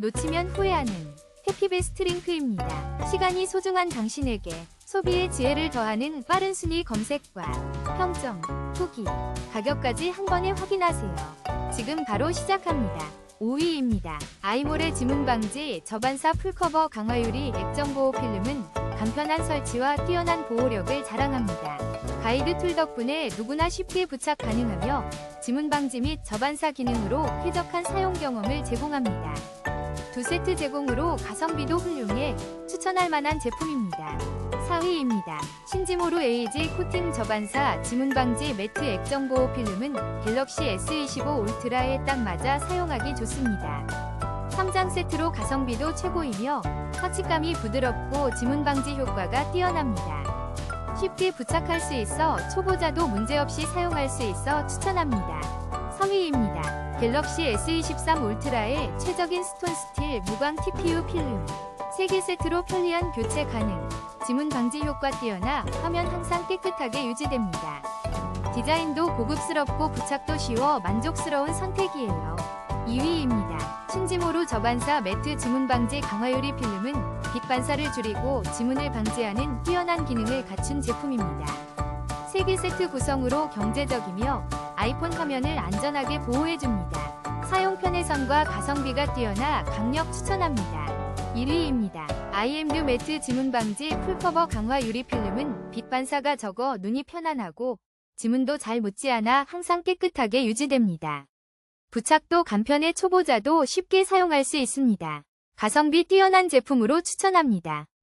놓치면 후회하는 해피베스트 링크입니다. 시간이 소중한 당신에게 소비의 지혜를 더하는 빠른 순위 검색과 평점, 후기, 가격까지 한 번에 확인하세요. 지금 바로 시작합니다. 5위입니다. 아이몰의 지문 방지 저반사 풀커버 강화유리 액정 보호 필름은 간편한 설치와 뛰어난 보호력을 자랑합니다. 가이드 툴 덕분에 누구나 쉽게 부착 가능하며 지문 방지 및 저반사 기능으로 쾌적한 사용 경험을 제공합니다. 두 세트 제공으로 가성비도 훌륭해 추천할 만한 제품입니다. 4위입니다. 신지모루 에이지 코팅 저반사 지문 방지 매트 액정 보호 필름은 갤럭시 S25 울트라에 딱 맞아 사용하기 좋습니다. 3장 세트로 가성비도 최고이며 터치감이 부드럽고 지문 방지 효과가 뛰어납니다. 쉽게 부착할 수 있어 초보자도 문제없이 사용할 수 있어 추천합니다. 3위입니다. 갤럭시 S23 울트라의 최적인 스톤 스틸 무광 TPU 필름 3개 세트로 편리한 교체 가능 지문 방지 효과 뛰어나 화면 항상 깨끗하게 유지됩니다. 디자인도 고급스럽고 부착도 쉬워 만족스러운 선택이에요. 2위입니다. 신지모루 저반사 매트 지문 방지 강화유리 필름은 빛 반사를 줄이고 지문을 방지하는 뛰어난 기능을 갖춘 제품입니다. 3개 세트 구성으로 경제적이며 아이폰 화면을 안전하게 보호해줍니다. 사용 편의성과 가성비가 뛰어나 강력 추천합니다. 1위입니다. IMD 매트 지문 방지 풀커버 강화 유리 필름은 빛 반사가 적어 눈이 편안하고 지문도 잘 묻지 않아 항상 깨끗하게 유지됩니다. 부착도 간편해 초보자도 쉽게 사용할 수 있습니다. 가성비 뛰어난 제품으로 추천합니다.